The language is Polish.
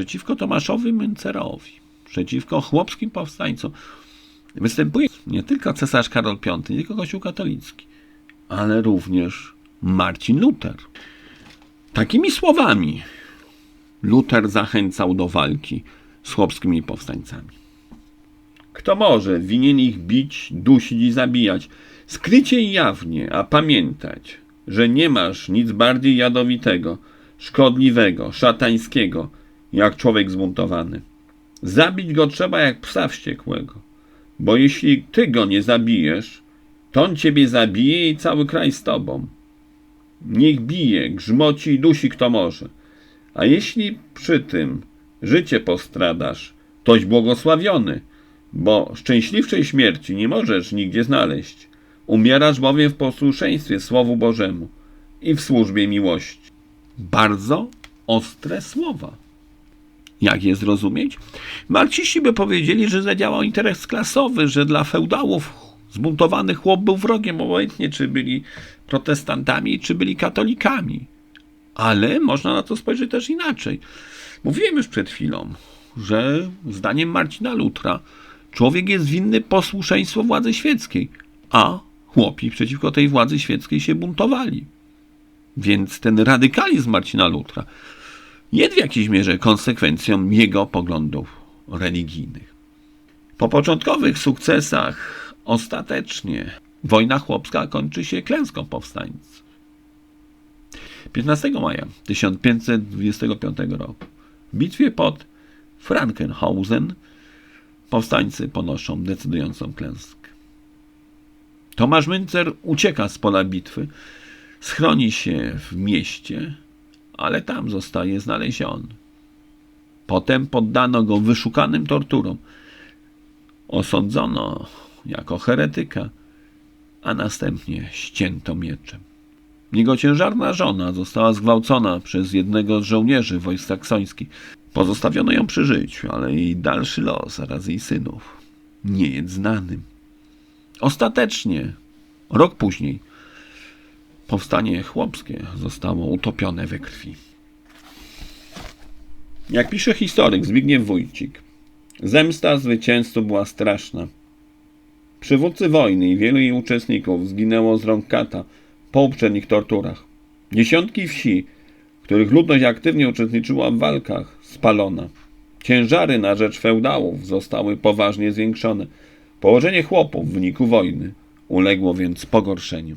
przeciwko Tomaszowi Myncerowi, przeciwko chłopskim powstańcom, występuje nie tylko cesarz Karol V, nie tylko Kościół katolicki, ale również Marcin Luter. Takimi słowami Luter zachęcał do walki z chłopskimi powstańcami. Kto może, winien ich bić, dusić i zabijać, skrycie i jawnie, a pamiętać, że nie masz nic bardziej jadowitego, szkodliwego, szatańskiego, jak człowiek zbuntowany. Zabić go trzeba jak psa wściekłego, bo jeśli ty go nie zabijesz, to on ciebie zabije i cały kraj z tobą. Niech bije, grzmoci i dusi kto może. A jeśli przy tym życie postradasz, toś błogosławiony, bo szczęśliwszej śmierci nie możesz nigdzie znaleźć. Umierasz bowiem w posłuszeństwie Słowu Bożemu i w służbie miłości. Bardzo ostre słowa. Jak je zrozumieć? Marciści by powiedzieli, że zadziałał interes klasowy, że dla feudałów zbuntowany chłop był wrogiem, obojętnie czy byli protestantami, czy byli katolikami. Ale można na to spojrzeć też inaczej. Mówiłem już przed chwilą, że zdaniem Marcina Lutra człowiek jest winny posłuszeństwo władzy świeckiej, a chłopi przeciwko tej władzy świeckiej się buntowali. Więc ten radykalizm Marcina Lutra jest w jakiejś mierze konsekwencją jego poglądów religijnych. Po początkowych sukcesach ostatecznie wojna chłopska kończy się klęską powstańców. 15 maja 1525 roku w bitwie pod Frankenhausen powstańcy ponoszą decydującą klęskę. Tomasz Münzer ucieka z pola bitwy, schroni się w mieście, ale tam zostaje znaleziony. Potem poddano go wyszukanym torturom. Osądzono jako heretyka, a następnie ścięto mieczem. Jego ciężarna żona została zgwałcona przez jednego z żołnierzy wojsk saksońskich. Pozostawiono ją przy życiu, ale jej dalszy los oraz jej synów nie jest znanym. Ostatecznie, rok później, powstanie chłopskie zostało utopione we krwi. Jak pisze historyk Zbigniew Wójcik, zemsta zwycięzców była straszna. Przywódcy wojny i wielu jej uczestników zginęło z rąk kata po uprzednich torturach. Dziesiątki wsi, których ludność aktywnie uczestniczyła w walkach, spalona. Ciężary na rzecz feudałów zostały poważnie zwiększone. Położenie chłopów w wyniku wojny uległo więc pogorszeniu.